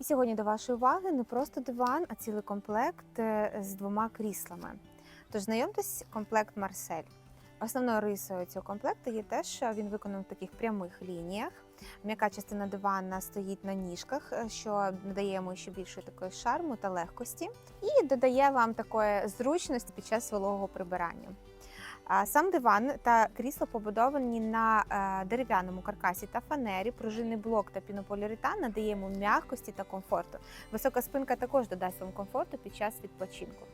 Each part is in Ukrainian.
І сьогодні до вашої уваги не просто диван, а цілий комплект е, з двома кріслами. Тож знайомтесь, комплект Марсель. Основною рисою цього комплекту є те, що він виконаний в таких прямих лініях. М'яка частина дивана стоїть на ніжках, е, що надає йому ще більше такої шарму та легкості, і додає вам такої зручності під час вологого прибирання. Сам диван та крісло побудовані на е, дерев'яному каркасі та фанері. Пружинний блок та пінополіуретан надає йому м'якості та комфорту. Висока спинка також додасть вам комфорту під час відпочинку.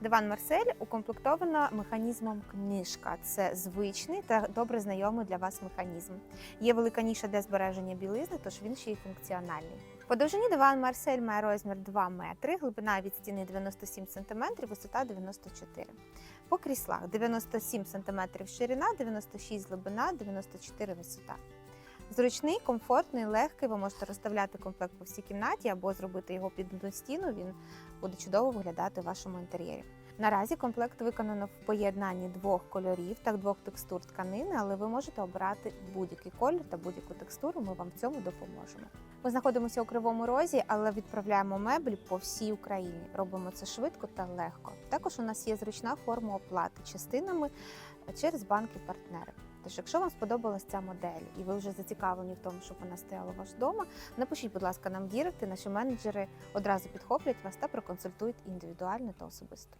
Диван Марсель укомплектовано механізмом книжка. Це звичний та добре знайомий для вас механізм. Є велика ніша для збереження білизни, тож він ще й функціональний. По довжині диван Марсель має розмір 2 метри, глибина від стіни 97 см, висота 94 По кріслах 97 см ширина, 96 глибина, 94 висота. Зручний, комфортний, легкий. Ви можете розставляти комплект по всій кімнаті або зробити його під одну стіну. Він буде чудово виглядати у вашому інтер'єрі. Наразі комплект виконано в поєднанні двох кольорів та двох текстур тканини, але ви можете обрати будь-який колір та будь-яку текстуру. Ми вам в цьому допоможемо. Ми знаходимося у Кривому Розі, але відправляємо меблі по всій Україні. Робимо це швидко та легко. Також у нас є зручна форма оплати частинами через банки-партнери. Тож, якщо вам сподобалась ця модель і ви вже зацікавлені в тому, щоб вона стояла у вас вдома, напишіть, будь ласка, нам діректи. Наші менеджери одразу підхоплять вас та проконсультують індивідуально та особисто.